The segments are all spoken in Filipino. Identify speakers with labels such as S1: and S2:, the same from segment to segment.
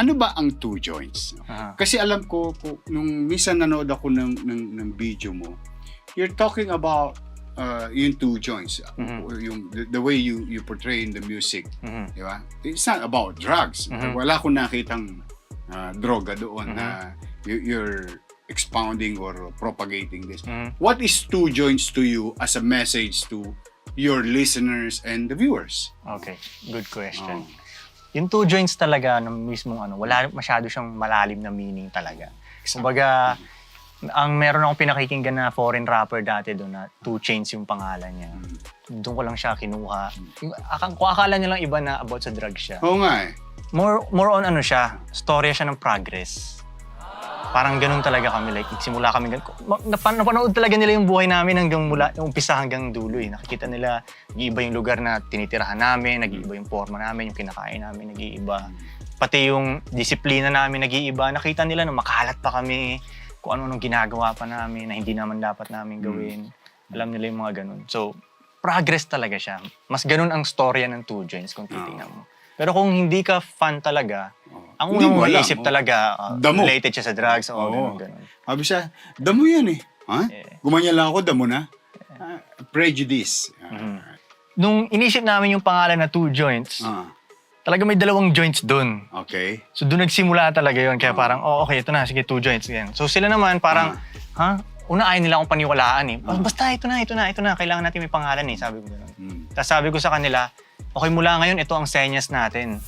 S1: ano ba ang two joints?
S2: Aha.
S1: Kasi alam ko, ko nung minsan nanood ako ng, ng, ng video mo, you're talking about uh, yung two joints.
S2: Mhm.
S1: Yung, the, the way you, you portray in the music.
S2: Mhm.
S1: Di ba? It's not about drugs.
S2: Mhm.
S1: Wala akong nakitang uh, droga doon
S2: Mhm.
S1: na you- you're expounding or propagating this.
S2: Mhm.
S1: What is two joints to you as a message to your listeners and the viewers?
S2: Okay, good question.
S1: Oh.
S2: Yung two joints talaga ng mismong ano, wala masyado siyang malalim na meaning talaga. Kumbaga, ang meron akong pinakikinggan na foreign rapper dati doon na Two Chains yung pangalan niya. Doon ko lang siya kinuha. Yung, akang, kung akala niya lang iba na about sa drug siya.
S1: Oo nga eh.
S2: More, more on ano siya, storya siya ng progress. Parang ganun talaga kami. Like, simula kami ganun. Napan, napanood talaga nila yung buhay namin hanggang mula, yung umpisa hanggang dulo eh. Nakikita nila, nag-iiba yung lugar na tinitirahan namin, nag-iiba yung forma namin, yung kinakain namin, nag-iiba. Pati yung disiplina namin nag-iiba. Nakita nila na makalat pa kami, kung ano-anong ginagawa pa namin na hindi naman dapat namin gawin. Alam nila yung mga ganun. So, progress talaga siya. Mas ganun ang storya ng Two Joints kung titingnan mo. Pero kung hindi ka fan talaga, ang
S1: Hindi
S2: unang
S1: mo alam, oh.
S2: talaga, uh,
S1: Damo.
S2: related siya sa drugs, o
S1: Oo.
S2: ganun, ganun.
S1: Sabi siya, damo yan eh. Ha?
S2: Eh.
S1: Gumanyan lang ako, damo na. Ah, prejudice. Ah,
S2: Mhm. Nung inisip namin yung pangalan na Two Joints,
S1: ah,
S2: talaga may dalawang joints dun.
S1: okay.
S2: So doon nagsimula talaga yun. Kaya
S1: Ah.
S2: parang, oh okay, ito na, sige, two joints. Yan. So sila naman parang, ha? Una ayaw nila akong paniwalaan eh.
S1: Ah.
S2: "Oh, basta ito na, ito na, ito na. Kailangan natin may pangalan eh. Sabi ko gano'n.
S1: Hmm.
S2: Tapos sabi ko sa kanila, okay mula ngayon, ito ang senyas natin.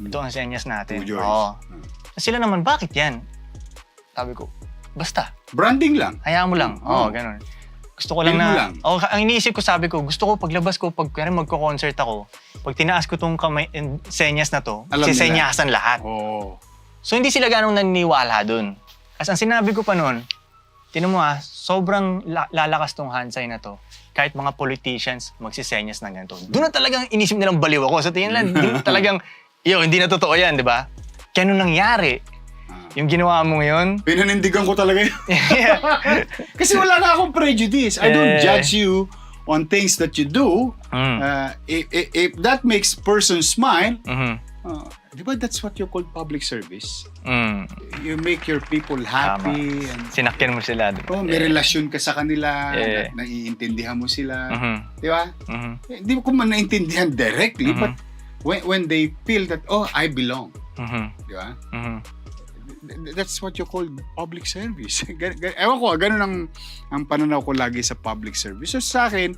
S2: Ito ang senyas natin.
S1: Two joints.
S2: Oo.
S1: Ah.
S2: Sila naman, bakit yan? Sabi ko, basta.
S1: Branding lang.
S2: Hayaan mo lang.
S1: Oo.
S2: Oo, ganun. Gusto ko lang
S1: Feel mo
S2: na,
S1: lang.
S2: Oh, ang iniisip ko, sabi ko, gusto ko paglabas ko, pag kaya magko-concert ako, pag tinaas ko tong kamay, in- senyas na to,
S1: Alam nila.
S2: sisenyasan lahat.
S1: Oo.
S2: So hindi sila ganong naniniwala dun. As ang sinabi ko pa nun, tinan mo ah, sobrang la- lalakas tong hand sign na to. Kahit mga politicians magsisenyas na ganito. Doon na talagang inisip nilang baliw ako. Sa tingin lang, talagang, yo, hindi na totoo yan, di ba? Kaya nung nangyari,
S1: Ah.
S2: yung ginawa mo ngayon,
S1: Pinanindigan ko talaga yun. Kasi wala na akong prejudice. I don't
S2: Eh.
S1: judge you on things that you do.
S2: Mm.
S1: Uh, if, if, if that makes person smile,
S2: Mhm.
S1: uh, di ba that's what you call public service?
S2: Mm.
S1: You make your people happy. And,
S2: Sinakyan mo sila. di ba?
S1: oh, may relasyon ka sa kanila,
S2: Eh.
S1: na, naiintindihan mo sila.
S2: Mhm.
S1: Di ba?
S2: Mhm.
S1: Eh, Hindi ko man naintindihan directly,
S2: Mhm.
S1: but when, when they feel that, oh, I belong.
S2: Mhm.
S1: Di ba?
S2: Mhm.
S1: Th- That's what you call public service. Ewan ko, ganun ang, ang pananaw ko lagi sa public service. So sa akin,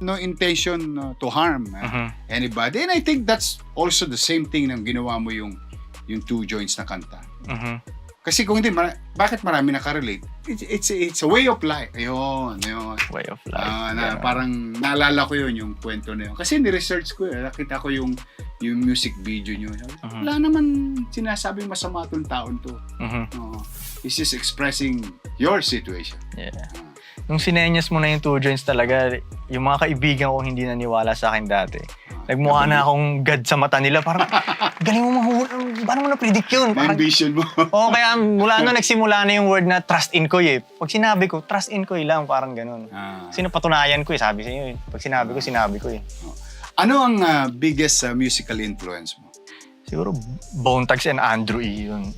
S1: no intention uh, to harm uh,
S2: Mhm.
S1: anybody. And I think that's also the same thing ng ginawa mo yung yung two joints na kanta.
S2: Mhm.
S1: Kasi kung hindi, mara- bakit marami nakarelate? It's, it's, it's a way of life. Ayun, ayun.
S2: Way of life.
S1: Ah, na,
S2: Ganun.
S1: parang naalala ko yun, yung kwento na yun. Kasi ni-research ko eh. Nakita ko yung, yung music video nyo. Sabi,
S2: Mhm.
S1: Wala naman sinasabing masama tong taon to.
S2: Mhm.
S1: Oo. It's just expressing your situation.
S2: Yeah.
S1: Ah.
S2: Nung sinenyas mo na yung two joints talaga, yung mga kaibigan ko hindi naniwala sa akin dati. Nagmukha na akong god sa mata nila. Parang, galing mo mahuli. Paano mo na-predict yun? Parang,
S1: ambition mo.
S2: Oo, kaya mula nung nagsimula na yung word na trust in ko eh. Pag sinabi ko, trust in ko lang, parang ganun.
S1: Ah.
S2: Sino patunayan ko eh, sabi sa inyo eh. Pag sinabi ko, sinabi ko eh.
S1: Ano ang ah, biggest ah, musical influence mo?
S2: Siguro Bone Thugs and Andrew E yun.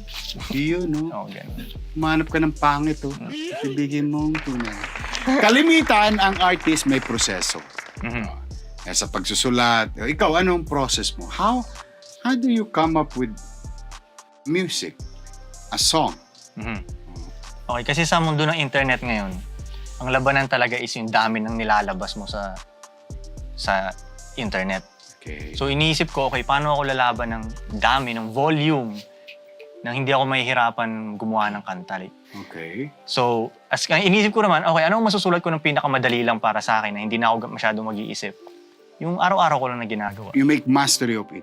S1: Yun, no?
S2: Oo, ganun.
S1: Manap ka ng pangit, oh. Ibigin mong tunay. Kalimitan, ang artist may proseso.
S2: Mhm.
S1: Eh, sa pagsusulat. Eh, Ikaw, anong process mo? How how do you come up with music? A song?
S2: Mhm. Okay, kasi sa mundo ng internet ngayon, ang labanan talaga is yung dami ng nilalabas mo sa sa internet.
S1: Okay.
S2: So iniisip ko, okay, paano ako lalaban ng dami, ng volume, nang hindi ako mahihirapan gumawa ng kanta. Like,
S1: Okay.
S2: So, as iniisip ko naman, okay, ano masusulat ko ng pinakamadali lang para sa akin na hindi na ako masyado mag-iisip? Yung araw-araw ko lang na ginagawa.
S1: You make mastery of it.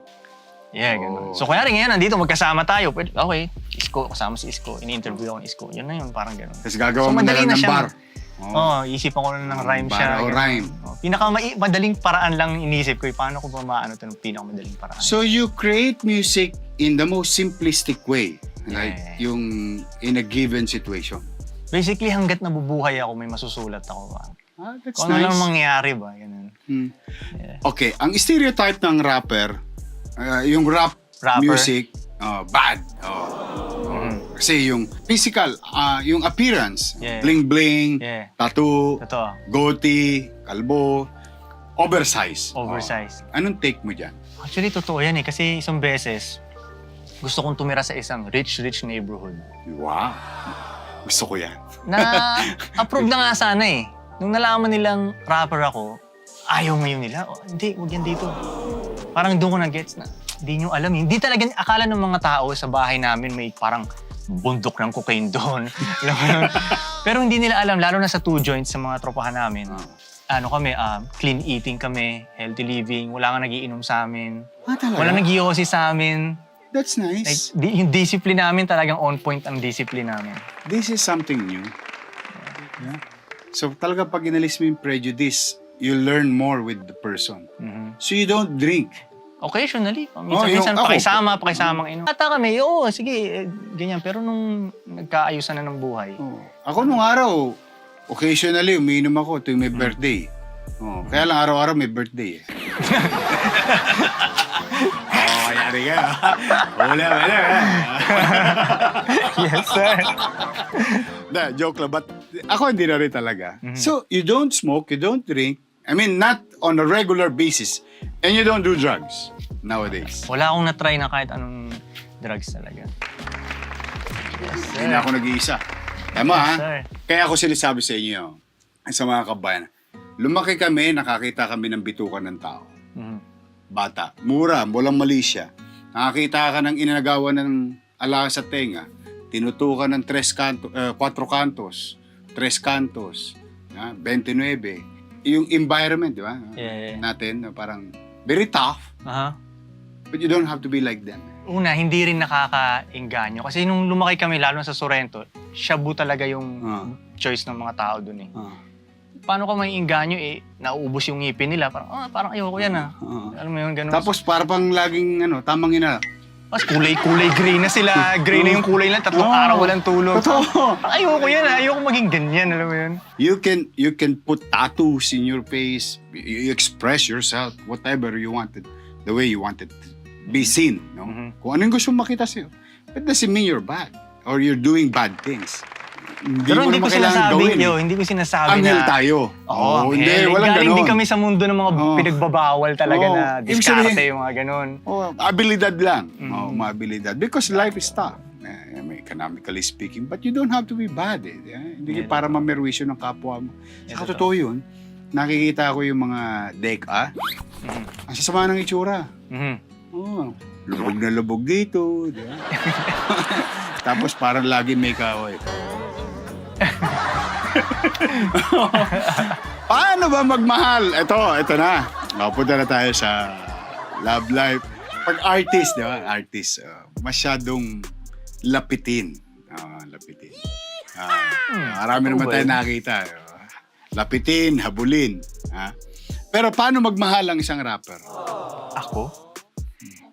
S2: Yeah,
S1: Oh.
S2: ganun. So, kunyari ngayon, nandito, magkasama tayo. Pwede, okay, Isko, kasama si Isko. Ini-interview ako ni Isko. Yun na yun, parang ganun.
S1: Tapos gagawa
S2: So,
S1: mo na
S2: madali
S1: lang
S2: na
S1: ng
S2: siya.
S1: bar.
S2: Oo, oh, isipan ko na ng rhyme
S1: Bar
S2: siya.
S1: o
S2: ganun.
S1: rhyme.
S2: Oh, pinaka madaling paraan lang iniisip ko, eh, paano ko ba maano ito ng pinakamadaling paraan?
S1: So you create music in the most simplistic way. Like
S2: Yeah.
S1: yung in a given situation.
S2: Basically, hanggat nabubuhay ako, may masusulat ako. Ba?
S1: Ah, that's
S2: Kung ano
S1: nice.
S2: lang mangyayari ba, ganun.
S1: Hmm.
S2: Yeah.
S1: Okay, ang stereotype ng rapper, ah, yung rap
S2: Rapper.
S1: music, Oh, bad. Oh.
S2: Mhm.
S1: Kasi yung physical, ah, yung appearance,
S2: Yeah.
S1: bling-bling,
S2: Yeah.
S1: tattoo,
S2: Totoo.
S1: goatee, kalbo, oversize.
S2: Oversize.
S1: Oh. Anong take mo dyan?
S2: Actually, totoo yan eh. Kasi isang beses, gusto kong tumira sa isang rich, rich neighborhood.
S1: Wow. Gusto ko yan.
S2: Na approve na nga sana eh. Nung nalaman nilang rapper ako, ayaw ngayon nila. Oh, hindi, huwag yan dito. Parang doon ko na-gets na, hindi nyo alam. Hindi talaga, akala ng mga tao sa bahay namin may parang bundok ng cocaine doon. Alam mo yun? Pero hindi nila alam, lalo na sa two joints sa mga tropahan namin. Ano kami, um, clean eating kami, healthy living, wala nga nagiinom sa amin.
S1: Ah, talaga?
S2: Wala nag sa amin.
S1: That's
S2: Like,
S1: nice.
S2: di, yung discipline namin talagang on point ang discipline namin.
S1: This is something new. Yeah. So talaga pag inalis mo yung prejudice, you learn more with the person.
S2: Mhm.
S1: So you don't drink.
S2: Occasionally.
S1: Oh,
S2: Minsan-minsan,
S1: yung ako.
S2: pakisama, pakisama inom. Ata kami, oo, sige, eh, ganyan. Pero nung nagkaayusan na ng buhay,
S1: Oh. Ako nung araw, occasionally umiinom ako tuwing may birthday. Oh, kaya lang araw-araw may birthday eh. oh, yari ka. Wala, wala.
S2: yes, sir.
S1: Da, joke lang. But ako hindi na rin talaga.
S2: Mhm.
S1: So, you don't smoke, you don't drink. I mean, not on a regular basis. And you don't do drugs nowadays.
S2: Wala akong na-try na kahit anong drugs talaga. Yes, sir.
S1: Hindi na ako nag-iisa. Tama
S2: Yes,
S1: ha?
S2: sir.
S1: Kaya ako sinasabi sa inyo, sa mga kabayan, lumaki kami, nakakita kami ng bitukan ng tao.
S2: Mhm.
S1: Bata, mura, walang mali siya. Nakakita ka ng inagawa ng ala sa tenga, tinutukan ng tres kanto, eh, quatro cantos, tres cantos, ah, 29. Yung environment, di ba?
S2: Yeah, yeah.
S1: Natin, na parang very tough,
S2: Aha.
S1: but you don't have to be like them.
S2: Una, hindi rin nakaka-engganyo. Kasi nung lumaki kami, lalo na sa Sorrento, shabu talaga yung
S1: Ah.
S2: choice ng mga tao dun eh.
S1: Ah,
S2: Paano ka may engganyo eh, nauubos yung ngipin nila. Parang, ah, parang ayoko yan ah.
S1: ah.
S2: Alam mo yun, ganun.
S1: Tapos para pang laging ano, tamang ina.
S2: Tapos kulay-kulay gray na sila. Gray na yung kulay nila. Tatlong araw walang tulog.
S1: Totoo.
S2: Ayoko yan ah. Ayoko maging ganyan. Alam mo yun?
S1: You can you can put tattoos in your face. You, you express yourself whatever you wanted, the way you wanted to be seen. No?
S2: Mhm.
S1: Kung ano yung gusto mong makita sa'yo. That doesn't mean you're bad or you're doing bad things. Hindi
S2: Pero hindi ko sinasabi, yo,
S1: eh.
S2: hindi ko sinasabi
S1: Anghel
S2: na...
S1: tayo.
S2: Oo,
S1: Oo,
S2: anghel.
S1: hindi, walang
S2: Galing
S1: ganon.
S2: din kami sa mundo ng mga
S1: Oo.
S2: pinagbabawal talaga
S1: Oo.
S2: na
S1: Ibig
S2: diskarte,
S1: sabihin-
S2: yung mga ganun.
S1: Oh, abilidad lang.
S2: Mhm.
S1: Oh, maabilidad. Because life is tough. Eh, I mean, economically speaking. But you don't have to be bad. Eh. Yeah? Hindi
S2: Yeah,
S1: para mamerwisyo ng kapwa mo. Sa
S2: totoo.
S1: totoo yun, nakikita ko yung mga deka.
S2: Mhm.
S1: Ang sasama ng itsura.
S2: Mhm.
S1: Oh, lubog na lubog dito. Di ba? Tapos parang lagi may kaway. Paano ba magmahal? Ito, ito na. Mapunta na tayo sa love life. Pag artist, di ba? Artist, uh, masyadong lapitin. Ah, lapitin. Ah, marami naman tayo nakita. uh, Lapitin, habulin. Ha? Pero paano magmahal ang isang rapper?
S2: Ako?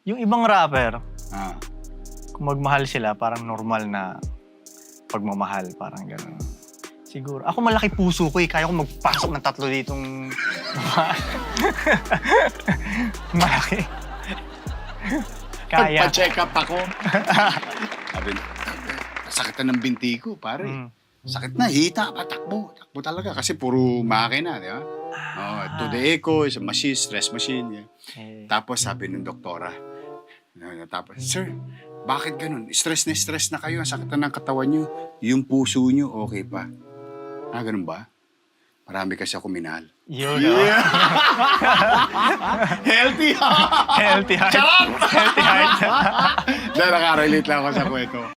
S2: Yung ibang rapper,
S1: Ah.
S2: kung magmahal sila, parang normal na pagmamahal, parang gano'n. Siguro. Ako malaki puso ko eh. Kaya ko magpasok ng tatlo ditong... malaki. Kaya.
S1: Pagpa-check up ako. Sabi, sakit na ng binti ko, pare.
S2: Mm.
S1: Sakit na, hita pa, takbo. Takbo talaga kasi puro makina, di ba? Oh, to the echo, is a machine, stress machine. yeah.
S2: Eh,
S1: Tapos sabi ng doktora, tapos, Sir, bakit ganun? Stress na stress na kayo, ang sakit na ng katawan nyo. Yung puso nyo, okay pa. Ah, ganun ba? Marami kasi ako minahal.
S2: yun, oh.
S1: Healthy
S2: Healthy heart. Healthy heart.
S1: Dahil nakarelate lang ako sa kwento.